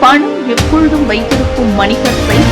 பணம் எப்பொழுதும் வைத்திருக்கும் மணி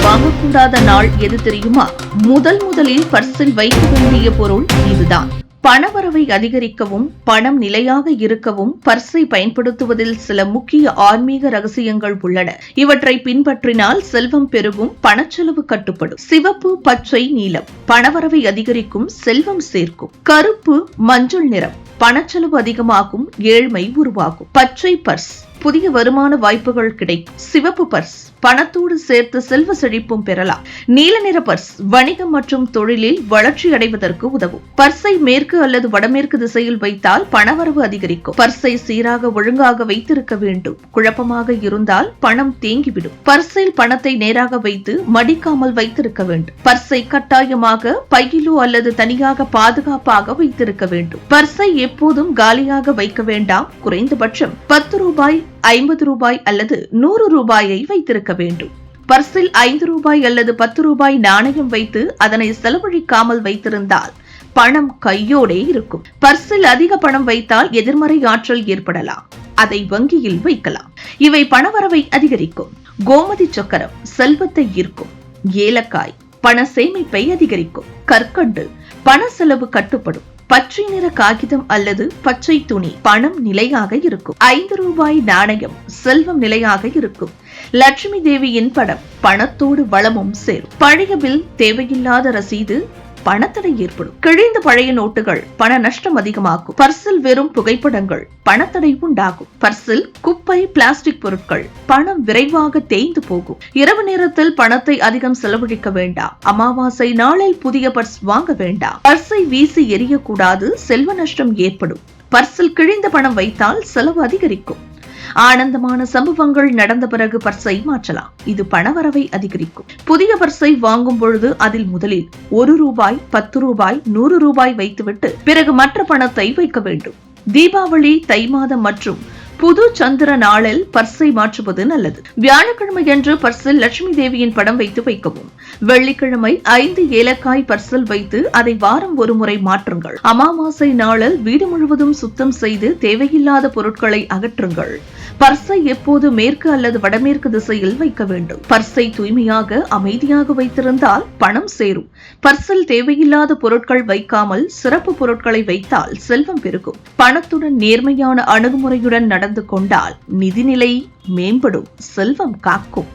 வாங்கக்கூடாத நாள் எது தெரியுமா? முதல் முதலில் பர்சில் வைக்க வேண்டிய பொருள் இதுதான். பணவரவை அதிகரிக்கவும் பணம் நிலையாக இருக்கவும் பர்ஸை பயன்படுத்துவதில் சில முக்கிய ஆன்மீக ரகசியங்கள் உள்ளன. இவற்றை பின்பற்றினால் செல்வம் பெருகும் பணச்செலவு கட்டுப்படும். சிவப்பு பச்சை நீலம். பணவரவை அதிகரிக்கும் செல்வம் சேர்க்கும். கருப்பு மஞ்சள் நிறம். பணச்செலவு அதிகமாகும் ஏழ்மை உருவாகும். பச்சை பர்ஸ். புதிய வருமான வாய்ப்புகள் கிடைக்கும். சிவப்பு பர்ஸ். பணத்தோடு சேர்த்து செல்வ செழிப்பும் பெறலாம். நீல நிற பர்ஸ் வணிகம் மற்றும் தொழிலில் வளர்ச்சி அடைவதற்கு உதவும். பர்ஸை மேற்கு அல்லது வடமேற்கு திசையில் வைத்தால் பணவரவு அதிகரிக்கும். பர்ஸை சீராக ஒழுங்காக வைத்திருக்க வேண்டும். குழப்பமாக இருந்தால் பணம் தேங்கிவிடும். பர்ஸில் பணத்தை நேராக வைத்து மடிக்காமல் வைத்திருக்க வேண்டும். பர்ஸை கட்டாயமாக பையிலோ அல்லது தனியாக பாதுகாப்பாக வைத்திருக்க வேண்டும். பர்ஸை எப்போதும் காலியாக வைக்க வேண்டாம். குறைந்தபட்சம் பத்து ரூபாய் ஐம்பது ரூபாய் அல்லது நூறு ரூபாயை வைத்திருக்க இருக்க வேண்டும். பர்சில் ஐந்து ரூபாய் அல்லது பத்து ரூபாய் நாணயம் வைத்து அதனை செலவழிக்காமல் வைத்திருந்தால் பணம் கையோடே இருக்கும். பர்சில் அதிக பணம் வைத்தால் எதிர்மறை ஆற்றல் ஏற்படலாம். அதை வங்கியில் வைக்கலாம். இவை பணவரவை அதிகரிக்கும். கோமதி சக்கரம் செல்வத்தை ஈர்க்கும். ஏலக்காய் பண சேமிப்பை அதிகரிக்கும். கற்கண்டு பண செலவு கட்டுப்படும். பச்சை நிற காகிதம் அல்லது பச்சை துணி பணம் நிலையாக இருக்கும். ஐந்து ரூபாய் நாணயம் செல்வம் நிலையாக இருக்கும். லட்சுமி தேவியின் படம் பணத்தோடு வளமும் சேரும். பழைய பில் தேவையில்லாத ரசீது பணத்தடை ஏற்படும். கிழிந்த பழைய நோட்டுகள் பண நஷ்டம் அதிகமாகும் பர்சில் வெறும் புகைப்படங்கள் பணத்தடை உண்டாகும். பர்சில் குப்பை பிளாஸ்டிக் பொருட்கள் பணம் விரைவாக தேய்ந்து போகும். இரவு நேரத்தில் பணத்தை அதிகம் செலவழிக்க வேண்டாம். அமாவாசை நாளில் புதிய பர்ஸ் வாங்க வேண்டாம். பர்ஸை வீசி எரியக்கூடாது செல்வ நஷ்டம் ஏற்படும். பர்சில் கிழிந்த பணம் வைத்தால் செலவு அதிகரிக்கும். ஆனந்தமான சம்பவங்கள் நடந்த பிறகு பர்ஸை மாற்றலாம். இது பணவரவை அதிகரிக்கும். புதிய பர்ஸை வாங்கும் பொழுது அதில் முதலில் ஒரு ரூபாய் பத்து ரூபாய் நூறு ரூபாய் வைத்துவிட்டு பிறகு மற்ற பணத்தை வைக்க வேண்டும். தீபாவளி தை மாதம் மற்றும் புது சந்திர நாளில் பர்ஸை மாற்றுவது நல்லது. வியாழக்கிழமையன்று பர்சில் லட்சுமி தேவியின் படம் வைத்து வைக்கவும். வெள்ளிக்கிழமை ஐந்து ஏலக்காய் பர்ஸில் வைத்து அதை வாரம் ஒரு முறை மாற்றுங்கள். அமாவாசை நாளில் வீடு முழுவதும் சுத்தம் செய்து தேவையில்லாத பொருட்களை அகற்றுங்கள். பர்ஸை எப்போது மேற்கு அல்லது வடமேற்கு திசையில் வைக்க வேண்டும்? பர்ஸை தூய்மையாக அமைதியாக வைத்திருந்தால் பணம் சேரும். பர்சில் தேவையில்லாத பொருட்கள் வைக்காமல் சிறப்பு பொருட்களை வைத்தால் செல்வம் பெருகும். பணத்துடன் நேர்மையான அணுகுமுறையுடன் நட நடந்து கொண்டால் நிதிநிலை மேம்படும் செல்வம் காக்கும்.